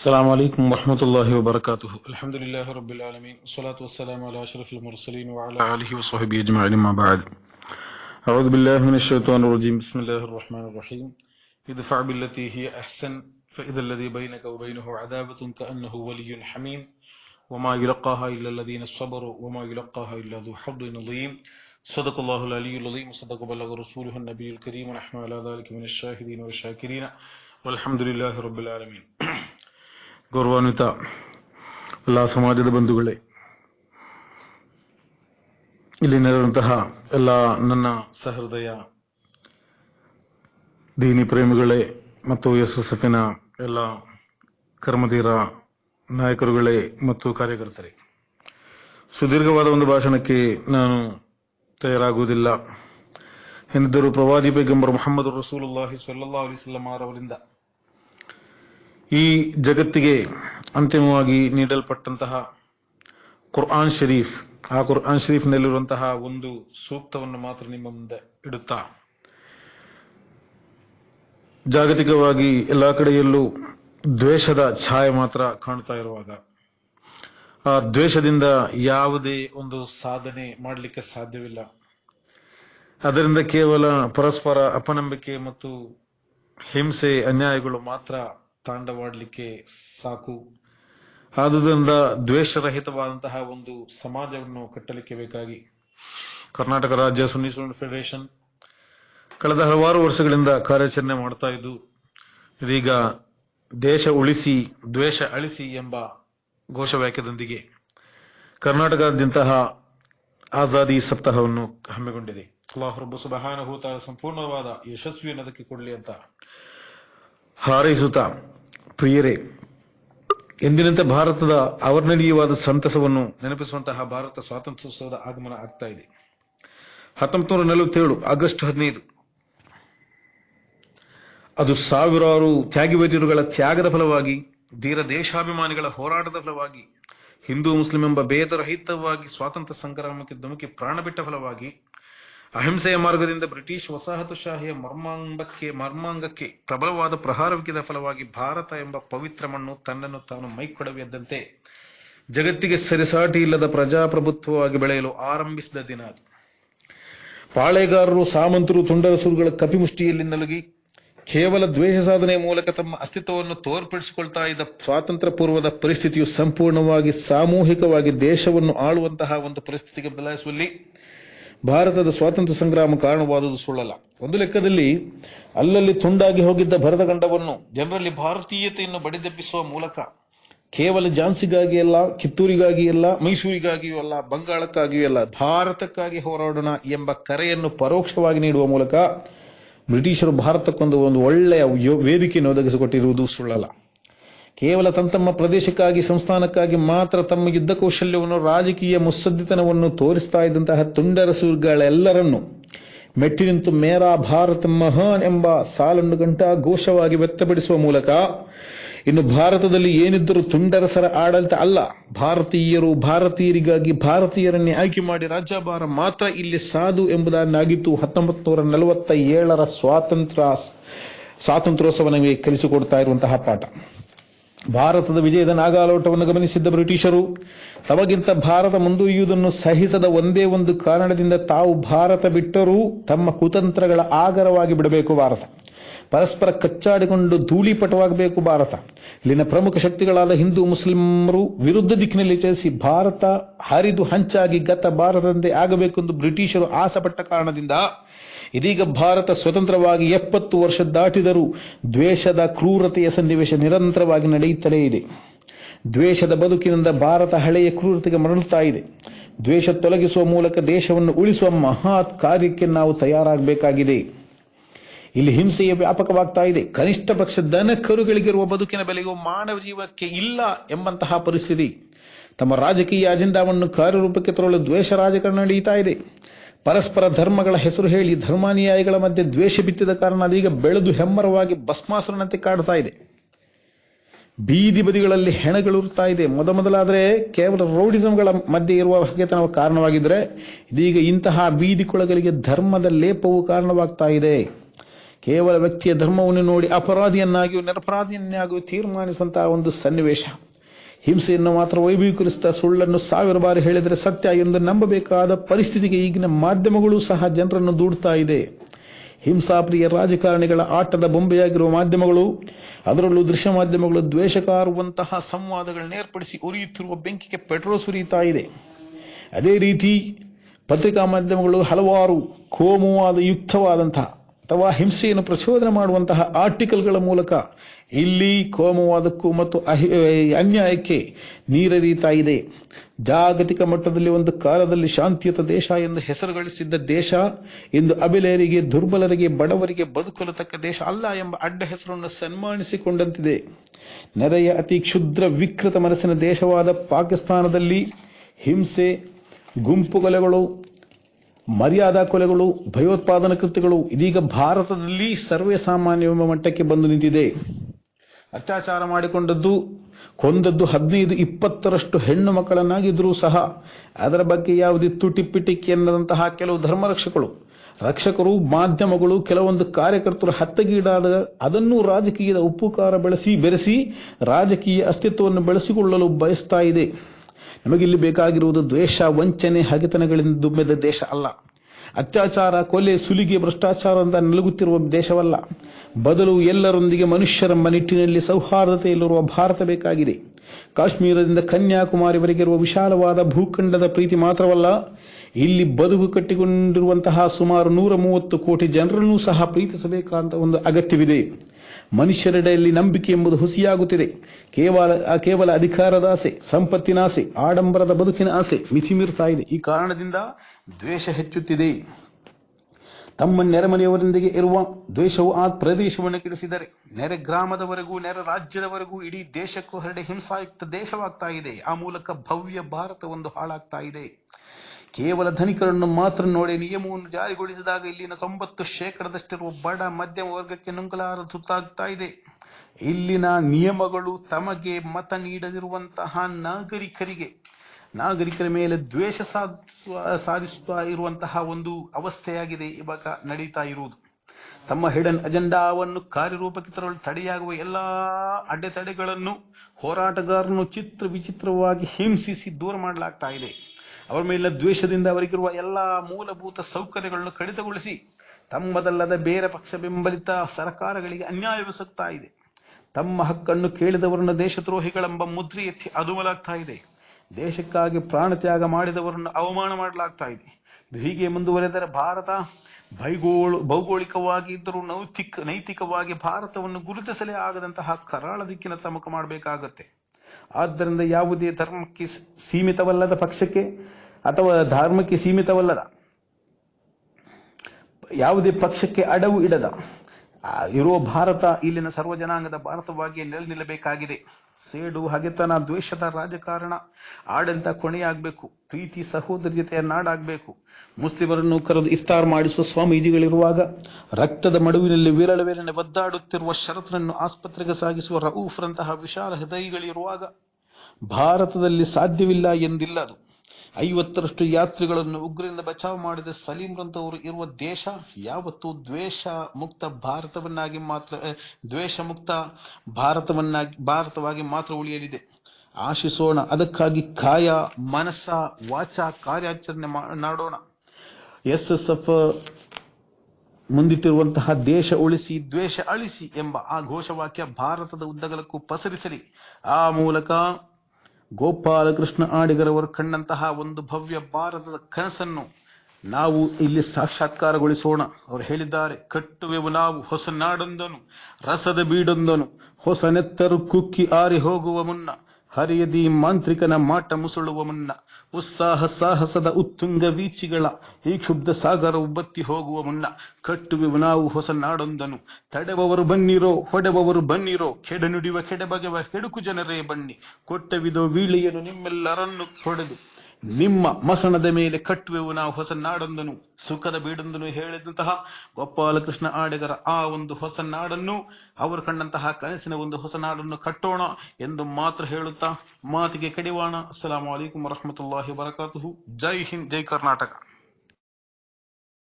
السلام عليكم ورحمة الله وبركاته. الحمد لله رب العالمين والصلاة والسلام على أشرف المرسلين وعلى آله وصحبه أجمعين ما بعد. أعوذ بالله من الشيطان الرجيم. بسم الله الرحمن الرحيم. ادفع بالتي هي أحسن فإذا الذي بينك وبينه عذابة كأنه ولي حميم. وما يلقاها إلا الذين صبروا وما يلقاها إلا ذو حظ عظيم صدق الله العلي العظيم وصدق بلغ رسوله النبي الكريم. ونحن على ذلك من الشاهدين والشاكرين. والحمد لله رب العالمين. ಗೌರವಾನ್ವಿತ ಎಲ್ಲ ಸಮಾಜದ ಬಂಧುಗಳೇ, ಇಲ್ಲಿ ನೆರೆದಂತಹ ಎಲ್ಲ ನನ್ನ ಸಹೃದಯ ದೀನಿ ಪ್ರೇಮಿಗಳೇ ಮತ್ತು ಎಸ್ ಎಸ್ ಎಫಿನ ಎಲ್ಲ ಕರ್ಮಧೀರ ನಾಯಕರುಗಳೇ ಮತ್ತು ಕಾರ್ಯಕರ್ತರೇ. ಸುದೀರ್ಘವಾದ ಒಂದು ಭಾಷಣಕ್ಕೆ ನಾನು ತಯಾರಾಗುವುದಿಲ್ಲ. ಎಂದಿದ್ದರೂ ಪ್ರವಾದಿ ಪೈಗಂಬರ್ ಮೊಹಮ್ಮದ್ ರಸೂಲುಲ್ಲಾಹಿ ಸಲ್ಲಾ ಅಲಿಸ್ಲಾಮಾರ್ ಅವರಿಂದ ಈ ಜಗತ್ತಿಗೆ ಅಂತಿಮವಾಗಿ ನೀಡಲ್ಪಟ್ಟಂತಹ ಕುರ್ಆನ್ ಶರೀಫ್ ಆ ಕುರ್ಆನ್ ಶರೀಫ್ನಲ್ಲಿರುವಂತಹ ಒಂದು ಸೂಕ್ತವನ್ನು ಮಾತ್ರ ನಿಮ್ಮ ಮುಂದೆ ಇಡುತ್ತಾ? ಜಾಗತಿಕವಾಗಿ ಎಲ್ಲ ಕಡೆಯಲ್ಲೂ ದ್ವೇಷದ ಛಾಯೆ ಮಾತ್ರ ಕಾಣ್ತಾ ಇರುವಾಗ, ಆ ದ್ವೇಷದಿಂದ ಯಾವುದೇ ಒಂದು ಸಾಧನೆ ಮಾಡಲಿಕ್ಕೆ ಸಾಧ್ಯವಿಲ್ಲ. ಅದರಿಂದ ಕೇವಲ ಪರಸ್ಪರ ಅಪನಂಬಿಕೆ ಮತ್ತು ಹಿಂಸೆ, ಅನ್ಯಾಯಗಳು ಮಾತ್ರ ತಾಂಡವಾಡಲಿಕ್ಕೆ ಸಾಕು. ಆದುದರಿಂದ ದ್ವೇಷರಹಿತವಾದಂತಹ ಒಂದು ಸಮಾಜವನ್ನು ಕಟ್ಟಲಿಕ್ಕೆ ಬೇಕಾಗಿ. ಕರ್ನಾಟಕ ರಾಜ್ಯ ಸುನ್ನಿ ಫೆಡರೇಷನ್ ಕಳೆದ ಹಲವಾರು ವರ್ಷಗಳಿಂದ ಕಾರ್ಯಾಚರಣೆ ಮಾಡ್ತಾ ಇದ್ದು, ಇದೀಗ ದೇಶ ಉಳಿಸಿ, ದ್ವೇಷ ಅಳಿಸಿ ಎಂಬ ಘೋಷವಾಕ್ಯದೊಂದಿಗೆ ಕರ್ನಾಟಕದಂತಹ ಆಜಾದಿ ಸಪ್ತಾಹವನ್ನು ಹಮ್ಮಿಕೊಂಡಿದೆ. ಅಲ್ಲಾಹ್ ರಬ್ಬು ಸುಬಹಾನುಭೂತ ಸಂಪೂರ್ಣವಾದ ಯಶಸ್ವಿಯನ್ನು ಅದಕ್ಕೆ ಕೊಡಲಿ ಅಂತ ಹಾರೈಸುತ್ತಾ. ಪ್ರಿಯರೇ, ಎಂದಿನಂತೆ ಭಾರತದ ಅವರ್ಣನೀಯವಾದ ಸಂತಸವನ್ನು ನೆನಪಿಸುವಂತಹ ಭಾರತ ಸ್ವಾತಂತ್ರ್ಯೋತ್ಸವದ ಆಗಮನ ಆಗ್ತಾ ಇದೆ. ಹತ್ತೊಂಬತ್ತು ನಲವತ್ತೇಳು, ಆಗಸ್ಟ್ ಹದಿನೈದು. ಅದು ಸಾವಿರಾರು ತ್ಯಾಗಿವೈದ್ಯರುಗಳ ತ್ಯಾಗದ ಫಲವಾಗಿ, ಧೀರ ದೇಶಾಭಿಮಾನಿಗಳ ಹೋರಾಟದ ಫಲವಾಗಿ, ಹಿಂದೂ ಮುಸ್ಲಿಂ ಎಂಬ ಭೇದರಹಿತವಾಗಿ ಸ್ವಾತಂತ್ರ್ಯ ಸಂಗ್ರಾಮಕ್ಕೆ ಧುಮುಕಿ ಪ್ರಾಣ ಬಿಟ್ಟ ಫಲವಾಗಿ ಅಹಿಂಸೆಯ ಮಾರ್ಗದಿಂದ ಬ್ರಿಟಿಷ್ ವಸಾಹತುಶಾಹಿಯ ಮರ್ಮಾಂಗಕ್ಕೆ ಮರ್ಮಾಂಗಕ್ಕೆ ಪ್ರಬಲವಾದ ಪ್ರಹಾರವಿಕ್ಕಿದ ಫಲವಾಗಿ ಭಾರತ ಎಂಬ ಪವಿತ್ರ ಮಣ್ಣು ತನ್ನನ್ನು ತಾನು ಮೈಕೊಡವೆದ್ದಂತೆ ಜಗತ್ತಿಗೆ ಸರಿಸಾಟಿ ಇಲ್ಲದ ಪ್ರಜಾಪ್ರಭುತ್ವವಾಗಿ ಬೆಳೆಯಲು ಆರಂಭಿಸಿದ ದಿನ ಅದು. ಪಾಳೆಗಾರರು, ಸಾಮಂತರು, ತುಂಡರಸುರುಗಳ ಕಪಿಮುಷ್ಟಿಯಲ್ಲಿ ನಲುಗಿ ಕೇವಲ ದ್ವೇಷ ಸಾಧನೆಯ ಮೂಲಕ ತಮ್ಮ ಅಸ್ತಿತ್ವವನ್ನು ತೋರ್ಪಡಿಸಿಕೊಳ್ತಾ ಇದ್ದ ಸ್ವಾತಂತ್ರ್ಯ ಪೂರ್ವದ ಪರಿಸ್ಥಿತಿಯು ಸಂಪೂರ್ಣವಾಗಿ ಸಾಮೂಹಿಕವಾಗಿ ದೇಶವನ್ನು ಆಳುವಂತಹ ಒಂದು ಪರಿಸ್ಥಿತಿಗೆ ಬದಲಾಯಿಸುವಲ್ಲಿ ಭಾರತದ ಸ್ವಾತಂತ್ರ್ಯ ಸಂಗ್ರಾಮ ಕಾರಣವಾದುದು ಸುಳ್ಳಲ್ಲ. ಒಂದು ಲೆಕ್ಕದಲ್ಲಿ ಅಲ್ಲಲ್ಲಿ ತುಂಡಾಗಿ ಹೋಗಿದ್ದ ಭರತಗಂಡವನ್ನು ಜನರಲ್ಲಿ ಭಾರತೀಯತೆಯನ್ನು ಬಡಿದೆಬ್ಬಿಸುವ ಮೂಲಕ ಕೇವಲ ಝಾನ್ಸಿಗಾಗಿ ಅಲ್ಲ, ಕಿತ್ತೂರಿಗಾಗಿ ಅಲ್ಲ, ಮೈಸೂರಿಗಾಗಿಯೂ ಅಲ್ಲ, ಬಂಗಾಳಕ್ಕಾಗಿಯೂ ಅಲ್ಲ, ಭಾರತಕ್ಕಾಗಿ ಹೋರಾಡೋಣ ಎಂಬ ಕರೆಯನ್ನು ಪರೋಕ್ಷವಾಗಿ ನೀಡುವ ಮೂಲಕ ಬ್ರಿಟಿಷರು ಭಾರತಕ್ಕೊಂದು ಒಂದು ಒಳ್ಳೆಯ ವೇದಿಕೆಯನ್ನು ಒದಗಿಸಿಕೊಟ್ಟಿರುವುದು ಸುಳ್ಳಲ್ಲ. ಕೇವಲ ತಮ್ಮ ಪ್ರದೇಶಕ್ಕಾಗಿ, ಸಂಸ್ಥಾನಕ್ಕಾಗಿ ಮಾತ್ರ ತಮ್ಮ ಯುದ್ಧ ಕೌಶಲ್ಯವನ್ನು ರಾಜಕೀಯ ಮುತ್ಸದ್ದಿತನವನ್ನು ತೋರಿಸ್ತಾ ಇದ್ದಂತಹ ತುಂಡರಸುಗಳೆಲ್ಲರನ್ನು ಮೆಟ್ಟಿ ನಿಂತು ಮೇರಾ ಭಾರತ ಮಹಾನ್ ಎಂಬ ಸಾಲನ್ನು ಗಂಟ ಘೋಷವಾಗಿ ವ್ಯಕ್ತಪಡಿಸುವ ಮೂಲಕ ಇನ್ನು ಭಾರತದಲ್ಲಿ ಏನಿದ್ದರೂ ತುಂಡರಸರ ಆಡಳಿತ ಅಲ್ಲ. ಭಾರತೀಯರು ಭಾರತೀಯರಿಗಾಗಿ ಭಾರತೀಯರನ್ನೇ ಆಯ್ಕೆ ಮಾಡಿ ರಾಜ್ಯಭಾರ ಮಾತ್ರ ಇಲ್ಲಿ ಸಾಧು ಎಂಬುದನ್ನಾಗಿತ್ತು ಹತ್ತೊಂಬತ್ತು ನೂರ ನಲವತ್ತ ಏಳರ ಸ್ವಾತಂತ್ರ್ಯ ಸ್ವಾತಂತ್ರ್ಯೋತ್ಸವ ನಮಗೆ ಕಲಿಸಿಕೊಡ್ತಾ ಇರುವಂತಹ ಪಾಠ. ಭಾರತದ ವಿಜಯದ ನಾಗಾಲೋಟವನ್ನು ಗಮನಿಸಿದ್ದ ಬ್ರಿಟಿಷರು, ತಮಗಿಂತ ಭಾರತ ಮುಂದುವರಿಯುವುದನ್ನು ಸಹಿಸದ ಒಂದೇ ಒಂದು ಕಾರಣದಿಂದ ತಾವು ಭಾರತ ಬಿಟ್ಟರೂ ತಮ್ಮ ಕುತಂತ್ರಗಳ ಆಗರವಾಗಿ ಬಿಡಬೇಕು ಭಾರತ. ಪರಸ್ಪರ ಕಚ್ಚಾಡಿಕೊಂಡು ಧೂಳಿಪಟವಾಗಬೇಕು ಭಾರತ. ಇಲ್ಲಿನ ಪ್ರಮುಖ ಶಕ್ತಿಗಳಾದ ಹಿಂದೂ ಮುಸ್ಲಿಮರು ವಿರುದ್ಧ ದಿಕ್ಕಿನಲ್ಲಿ ಚಲಿಸಿ ಭಾರತ ಹರಿದು ಹಂಚಾಗಿ ಗತ ಭಾರತದಂತೆ ಆಗಬೇಕೆಂದು ಬ್ರಿಟಿಷರು ಆಸಪಟ್ಟ ಕಾರಣದಿಂದ ಇದೀಗ ಭಾರತ ಸ್ವತಂತ್ರವಾಗಿ ಎಪ್ಪತ್ತು ವರ್ಷ ದಾಟಿದರೂ ದ್ವೇಷದ ಕ್ರೂರತೆಯ ಸನ್ನಿವೇಶ ನಿರಂತರವಾಗಿ ನಡೆಯುತ್ತಲೇ ಇದೆ. ದ್ವೇಷದ ಬದುಕಿನಿಂದ ಭಾರತ ಹಳೆಯ ಕ್ರೂರತೆಗೆ ಮರಳುತ್ತಾ ಇದೆ. ದ್ವೇಷ ತೊಲಗಿಸುವ ಮೂಲಕ ದೇಶವನ್ನು ಉಳಿಸುವ ಮಹತ್ ಕಾರ್ಯಕ್ಕೆ ನಾವು ತಯಾರಾಗಬೇಕಾಗಿದೆ. ಇಲ್ಲಿ ಹಿಂಸೆಯ ವ್ಯಾಪಕವಾಗ್ತಾ ಇದೆ. ಕನಿಷ್ಠ ಪಕ್ಷ ದನ ಕರುಗಳಿಗಿರುವ ಬದುಕಿನ ಬೆಲೆಯು ಮಾನವ ಜೀವಕ್ಕೆ ಇಲ್ಲ ಎಂಬಂತಹ ಪರಿಸ್ಥಿತಿ. ತಮ್ಮ ರಾಜಕೀಯ ಅಜೆಂಡಾವನ್ನು ಕಾರ್ಯರೂಪಕ್ಕೆ ತರಲು ದ್ವೇಷ ರಾಜಕಾರಣ ನಡೆಯುತ್ತಾ ಇದೆ. ಪರಸ್ಪರ ಧರ್ಮಗಳ ಹೆಸರು ಹೇಳಿ ಧರ್ಮಾನುಯಾಯಿಗಳ ಮಧ್ಯೆ ದ್ವೇಷ ಬಿತ್ತಿದ ಕಾರಣ ಅದೀಗ ಬೆಳೆದು ಹೆಮ್ಮರವಾಗಿ ಭಸ್ಮಾಸುರನಂತೆ ಕಾಡ್ತಾ ಇದೆ. ಬೀದಿ ಬದಿಗಳಲ್ಲಿ ಹೆಣಗಳುರ್ತಾ ಇದೆ. ಮೊದಮೊದಲಾದರೆ ಕೇವಲ ರೌಡಿಸಂಗಳ ಮಧ್ಯೆ ಇರುವ ಹಗೆತನ ಕಾರಣವಾಗಿದ್ದರೆ ಇದೀಗ ಇಂತಹ ಬೀದಿ ಕೊಳಗಳಿಗೆ ಧರ್ಮದ ಲೇಪವು ಕಾರಣವಾಗ್ತಾ ಇದೆ. ಕೇವಲ ವ್ಯಕ್ತಿಯ ಧರ್ಮವನ್ನು ನೋಡಿ ಅಪರಾಧಿಯನ್ನಾಗಿಯೂ ನಿರಪರಾಧಿಯನ್ನಾಗಿಯೂ ತೀರ್ಮಾನಿಸುವಂತಹ ಒಂದು ಸನ್ನಿವೇಶ. ಹಿಂಸೆಯನ್ನು ಮಾತ್ರ ವೈಭವೀಕರಿಸಿದ ಸುಳ್ಳನ್ನು ಸಾವಿರ ಬಾರಿ ಹೇಳಿದರೆ ಸತ್ಯ ಎಂದು ನಂಬಬೇಕಾದ ಪರಿಸ್ಥಿತಿಗೆ ಈಗಿನ ಮಾಧ್ಯಮಗಳು ಸಹ ಜನರನ್ನು ದೂಡ್ತಾ ಇದೆ. ಹಿಂಸಾಪ್ರಿಯ ರಾಜಕಾರಣಿಗಳ ಆಟದ ಬೊಂಬೆಯಾಗಿರುವ ಮಾಧ್ಯಮಗಳು, ಅದರಲ್ಲೂ ದೃಶ್ಯ ಮಾಧ್ಯಮಗಳು ದ್ವೇಷಕಾರುವಂತಹ ಸಂವಾದಗಳನ್ನ ಏರ್ಪಡಿಸಿ ಉರಿಯುತ್ತಿರುವ ಬೆಂಕಿಗೆ ಪೆಟ್ರೋಲ್ ಸುರಿಯುತ್ತಾ ಇದೆ. ಅದೇ ರೀತಿ ಪತ್ರಿಕಾ ಮಾಧ್ಯಮಗಳು ಹಲವಾರು ಕೋಮುವಾದ ಯುಕ್ತವಾದಂತಹ ಅಥವಾ ಹಿಂಸೆಯನ್ನು ಪ್ರಚೋದನೆ ಮಾಡುವಂತಹ ಆರ್ಟಿಕಲ್ಗಳ ಮೂಲಕ ಇಲ್ಲಿ ಕೋಮುವಾದಕ್ಕೂ ಮತ್ತು ಅಹಿ- ಅನ್ಯಾಯಕ್ಕೆ ನೀರೆರೀತಾ ಇದೆ. ಜಾಗತಿಕ ಮಟ್ಟದಲ್ಲಿ ಒಂದು ಕಾಲದಲ್ಲಿ ಶಾಂತಿಯುತ ದೇಶ ಎಂದು ಹೆಸರು ಗಳಿಸಿದ್ದ ದೇಶ, ಇಂದು ಅಬೆಲೆಯರಿಗೆ ದುರ್ಬಲರಿಗೆ, ಬಡವರಿಗೆ ಬದುಕಲು ತಕ್ಕ ದೇಶ ಅಲ್ಲ ಎಂಬ ಅಡ್ಡ ಹೆಸರನ್ನು ಸನ್ಮಾನಿಸಿಕೊಂಡಂತಿದೆ. ನೆರೆಯ ಅತಿ ಕ್ಷುದ್ರ ವಿಕೃತ ಮನಸ್ಸಿನ ದೇಶವಾದ ಪಾಕಿಸ್ತಾನದಲ್ಲಿ ಹಿಂಸೆ, ಗುಂಪು ಕೊಲೆಗಳು, ಮರ್ಯಾದಾ ಕೊಲೆಗಳು, ಭಯೋತ್ಪಾದನಾ ಕೃತ್ಯಗಳು ಇದೀಗ ಭಾರತದಲ್ಲಿ ಸರ್ವೇ ಸಾಮಾನ್ಯ ಎಂಬ ಮಟ್ಟಕ್ಕೆ ಬಂದು ನಿಂತಿದೆ. ಅತ್ಯಾಚಾರ ಮಾಡಿಕೊಂಡದ್ದು, ಕೊಂದದ್ದು ಹದಿನೈದು, ಇಪ್ಪತ್ತರಷ್ಟು ಹೆಣ್ಣು ಮಕ್ಕಳನ್ನಾಗಿದ್ರೂ ಸಹ ಅದರ ಬಗ್ಗೆ ಯಾವುದಿತ್ತು ಟಿಪ್ಪಿಟಿಕ್ಕಿ ಎನ್ನದಂತಹ ಕೆಲವು ಧರ್ಮರಕ್ಷಕರು, ರಕ್ಷಕರು, ಮಾಧ್ಯಮಗಳು, ಕೆಲವೊಂದು ಕಾರ್ಯಕರ್ತರು ಹತ್ಯೆಗೀಡಾದ ಅದನ್ನು ರಾಜಕೀಯದ ಉಪ್ಪುಕಾರ ಬೆಳೆಸಿ, ಬೆರೆಸಿ ರಾಜಕೀಯ ಅಸ್ತಿತ್ವವನ್ನು ಬೆಳೆಸಿಕೊಳ್ಳಲು ಬಯಸ್ತಾ ಇದೆ. ನಮಗಿಲ್ಲಿ ಬೇಕಾಗಿರುವುದು ದ್ವೇಷ, ವಂಚನೆ, ಹಗೆತನಗಳಿಂದ ದುಮ್ಮೆದ ದೇಶ ಅಲ್ಲ. ಅತ್ಯಾಚಾರ, ಕೊಲೆ, ಸುಲಿಗೆ ಭ್ರಷ್ಟಾಚಾರದಿಂದ ನಲುಗುತ್ತಿರುವ ದೇಶವಲ್ಲ. ಬದಲು ಎಲ್ಲರೊಂದಿಗೆ ಮನುಷ್ಯರೆಂಬ ನಿಟ್ಟಿನಲ್ಲಿ ಸೌಹಾರ್ದತೆಯಲ್ಲಿರುವ ಭಾರತ ಬೇಕಾಗಿದೆ. ಕಾಶ್ಮೀರದಿಂದ ಕನ್ಯಾಕುಮಾರಿವರೆಗಿರುವ ವಿಶಾಲವಾದ ಭೂಖಂಡದ ಪ್ರೀತಿ ಮಾತ್ರವಲ್ಲ, ಇಲ್ಲಿ ಬದುಕು ಕಟ್ಟಿಕೊಂಡಿರುವಂತಹ ಸುಮಾರು ನೂರ ಮೂವತ್ತು ಕೋಟಿ ಜನರನ್ನೂ ಸಹ ಪ್ರೀತಿಸಬೇಕಾದ ಒಂದು ಅಗತ್ಯವಿದೆ. ಮನುಷ್ಯರೆಡೆಯಲ್ಲಿ ನಂಬಿಕೆ ಎಂಬುದು ಹುಸಿಯಾಗುತ್ತಿದೆ. ಕೇವಲ ಕೇವಲ ಅಧಿಕಾರದ ಆಸೆ, ಸಂಪತ್ತಿನ ಆಸೆ, ಆಡಂಬರದ ಬದುಕಿನ ಆಸೆ, ಮಿತಿ ಮೀರ್ತಾ ಇದೆ. ಈ ಕಾರಣದಿಂದ ದ್ವೇಷ ಹೆಚ್ಚುತ್ತಿದೆ. ತಮ್ಮ ನೆರೆಮನೆಯವರೊಂದಿಗೆ ಇರುವ ದ್ವೇಷವು ಆ ಪ್ರದೇಶವನ್ನು ಕೆಡಿಸಿದರೆ, ನೆರೆ ಗ್ರಾಮದವರೆಗೂ, ನೆರೆ ರಾಜ್ಯದವರೆಗೂ, ಇಡೀ ದೇಶಕ್ಕೂ ಹರಡಿ ಹಿಂಸಾಯುಕ್ತ ದೇಶವಾಗ್ತಾ ಇದೆ. ಆ ಮೂಲಕ ಭವ್ಯ ಭಾರತ ಒಂದು ಹಾಳಾಗ್ತಾ ಇದೆ. ಕೇವಲ ಧನಿಕರನ್ನು ಮಾತ್ರ ನೋಡಿ ನಿಯಮವನ್ನು ಜಾರಿಗೊಳಿಸಿದಾಗ ಇಲ್ಲಿನ ತೊಂಬತ್ತು ಶೇಕಡದಷ್ಟಿರುವ ಬಡ ಮಧ್ಯಮ ವರ್ಗಕ್ಕೆ ನುಂಗಲಾರ ತುತ್ತಾಗ್ತಾ ಇದೆ. ಇಲ್ಲಿನ ನಿಯಮಗಳು ತಮಗೆ ಮತ ನೀಡದಿರುವಂತಹ ನಾಗರಿಕರಿಗೆ, ನಾಗರಿಕರ ಮೇಲೆ ದ್ವೇಷ ಸಾಧಿಸುವ, ಸಾಧಿಸುತ್ತಾ ಇರುವಂತಹ ಒಂದು ಅವಸ್ಥೆಯಾಗಿದೆ ಇವಾಗ ನಡೀತಾ ಇರುವುದು. ತಮ್ಮ ಹಿಡನ್ ಅಜೆಂಡಾವನ್ನು ಕಾರ್ಯರೂಪಕ್ಕೆ ತರಲು ತಡೆಯಾಗುವ ಎಲ್ಲಾ ಅಡೆತಡೆಗಳನ್ನು ಹೋರಾಟಗಾರನು ಚಿತ್ರ ವಿಚಿತ್ರವಾಗಿ ಹಿಂಸಿಸಿ ದೂರ ಮಾಡಲಾಗ್ತಾ ಇದೆ. ಅವರ ಮೇಲಿನ ದ್ವೇಷದಿಂದ ಅವರಿಗಿರುವ ಎಲ್ಲ ಮೂಲಭೂತ ಸೌಕರ್ಯಗಳನ್ನು ಕಡಿತಗೊಳಿಸಿ, ತಮ್ಮದಲ್ಲದ ಬೇರೆ ಪಕ್ಷ ಬೆಂಬಲಿತ ಸರ್ಕಾರಗಳಿಗೆ ಅನ್ಯಾಯವೆಸಗ್ತಾ ಇದೆ. ತಮ್ಮ ಹಕ್ಕನ್ನು ಕೇಳಿದವರನ್ನು ದೇಶದ್ರೋಹಿಗಳೆಂಬ ಮುದ್ರೆ ಎತ್ತಿ ಅದುಮಲಾಗ್ತಾ ಇದೆ. ದೇಶಕ್ಕಾಗಿ ಪ್ರಾಣ ತ್ಯಾಗ ಮಾಡಿದವರನ್ನು ಅವಮಾನ ಮಾಡಲಾಗ್ತಾ ಇದೆ. ಹೀಗೆ ಮುಂದುವರೆದರೆ ಭಾರತ ಭೈಗೋಳ, ಭೌಗೋಳಿಕವಾಗಿ ಇದ್ದರೂ ನೈತಿಕ, ನೈತಿಕವಾಗಿ ಭಾರತವನ್ನು ಗುರುತಿಸಲೇ ಆಗದಂತಹ ಕರಾಳ ದಿಕ್ಕಿನ ತಮಕ ಮಾಡಬೇಕಾಗತ್ತೆ. ಆದ್ದರಿಂದ ಯಾವುದೇ ಧರ್ಮಕ್ಕೆ ಸೀಮಿತವಲ್ಲದ ಪಕ್ಷಕ್ಕೆ ಅಥವಾ ಧರ್ಮಕ್ಕೆ ಸೀಮಿತವಲ್ಲದ ಯಾವುದೇ ಪಕ್ಷಕ್ಕೆ ಅಡವು ಇಡದ ಇರುವ ಭಾರತ ಇಲ್ಲಿನ ಸರ್ವ ಜನಾಂಗದ ಭಾರತವಾಗಿ ನೆಲೆ ನಿಲ್ಲಬೇಕಾಗಿದೆ. ಸೇಡು ಹಗೆತನ, ದ್ವೇಷದ ರಾಜಕಾರಣ. ಆಡಳಿತ ಕೊನೆಯಾಗಬೇಕು. ಪ್ರೀತಿ ಸಹೋದರ್ಯತೆಯ ನಾಡಾಗಬೇಕು. ಮುಸ್ಲಿಮರನ್ನು ಕರೆದು ಇಫ್ತಾರ್ ಮಾಡಿಸುವ ಸ್ವಾಮೀಜಿಗಳಿರುವಾಗ ರಕ್ತದ ಮಡುವಿನಲ್ಲಿ ವಿರಳವೇಲನೆ ಒದ್ದಾಡುತ್ತಿರುವ ಶರತ್ನನ್ನು ಆಸ್ಪತ್ರೆಗೆ ಸಾಗಿಸುವ ರಊಫ್ರಂತಹ ವಿಶಾಲ ಹೃದಯಗಳಿರುವಾಗ ಭಾರತದಲ್ಲಿ ಸಾಧ್ಯವಿಲ್ಲ ಎಂದಿಲ್ಲ ಅದು ಐವತ್ತರಷ್ಟು ಯಾತ್ರಿಗಳನ್ನು ಉಗ್ರರಿಂದ ಬಚಾವ್ ಮಾಡಿದ ಸಲೀಮ್ರಂತವರು ಇರುವ ದೇಶ ಯಾವತ್ತೂ ದ್ವೇಷ ಮುಕ್ತ ಭಾರತವನ್ನಾಗಿ ಮಾತ್ರ ದ್ವೇಷ ಮುಕ್ತ ಭಾರತವನ್ನಾಗಿ, ಭಾರತವಾಗಿ ಮಾತ್ರ ಉಳಿಯಲಿದೆ. ಆಶಿಸೋಣ, ಅದಕ್ಕಾಗಿ ಕಾಯ ಮನಸ ವಾಚ, ಕಾರ್ಯಾಚರಣೆ ಮಾಡೋಣ. ಎಸ್ ಎಸ್ ಎಫ್ ಮುಂದಿಟ್ಟಿರುವಂತಹ ದೇಶ ಉಳಿಸಿ, ದ್ವೇಷ ಅಳಿಸಿ ಎಂಬ ಆ ಘೋಷವಾಕ್ಯ ಭಾರತದ ಉದ್ದಗಲಕ್ಕೂ ಪಸರಿಸಲಿ. ಆ ಮೂಲಕ ಗೋಪಾಲಕೃಷ್ಣ ಆಡಿಗರವರು ಕಂಡಂತಹ ಒಂದು ಭವ್ಯ ಭಾರತದ ಕನಸನ್ನು ನಾವು ಇಲ್ಲಿ ಸಾಕ್ಷಾತ್ಕಾರಗೊಳಿಸೋಣ. ಅವರು ಹೇಳಿದ್ದಾರೆ, ಕಟ್ಟುವೆವು ನಾವು, ಹೊಸ ನಾಡೊಂದನು, ರಸದ ಬೀಡೊಂದನು, ಹೊಸ ನೆತ್ತರು ಕುಕ್ಕಿ ಆರಿ ಹೋಗುವ ಮುನ್ನ ಹರಿಯದಿ ಮಾಂತ್ರಿಕನ ಮಾಟ ಮುಸುಳುವ ಮುನ್ನ, ಉತ್ಸಾಹ ಸಾಹಸದ ಉತ್ತುಂಗ ವೀಚಿಗಳ ಈ ಕ್ಷುಬ್ಧ ಸಾಗರ ಉಬ್ಬತ್ತಿ ಹೋಗುವ ಮುನ್ನ, ಕಟ್ಟುವೆವು ನಾವು ಹೊಸ ನಾಡೊಂದನು. ತಡೆವವರು ಬನ್ನಿರೋ, ಹೊಡೆವವರು ಬನ್ನಿರೋ, ಕೆಡನುಡಿವ ಕೆಡಬಗೆವ, ಕೆಡುಕು ಜನರೇ ಬನ್ನಿ. ಕೊಟ್ಟವಿದೋ ವೀಳೆಯನ್ನು ನಿಮ್ಮೆಲ್ಲರನ್ನು ಹೊಡೆದು ನಿಮ್ಮ ಮಸಣದ ಮೇಲೆ ಕಟ್ಟುವೆವು ನಾವು ಹೊಸ ನಾಡೊಂದನು. ಸುಖದ ಬೀಡೊಂದನು ಹೇಳಿದಂತಹ ಗೋಪಾಲಕೃಷ್ಣ ಆಡಿಗರ ಆ ಒಂದು ಹೊಸ ನಾಡನ್ನು ಅವರು ಕಂಡಂತಹ ಕನಸಿನ ಒಂದು ಹೊಸ ನಾಡನ್ನು ಕಟ್ಟೋಣ ಎಂದು ಮಾತ್ರ ಹೇಳುತ್ತಾ ಮಾತಿಗೆ ಕಡಿವಾಣ. ಅಸ್ಸಲಾಂ ವರಹಮತುಲ್ಲಾಹಿ ವರಕಾತು ಜೈ ಹಿಂದ್, ಜೈ ಕರ್ನಾಟಕ.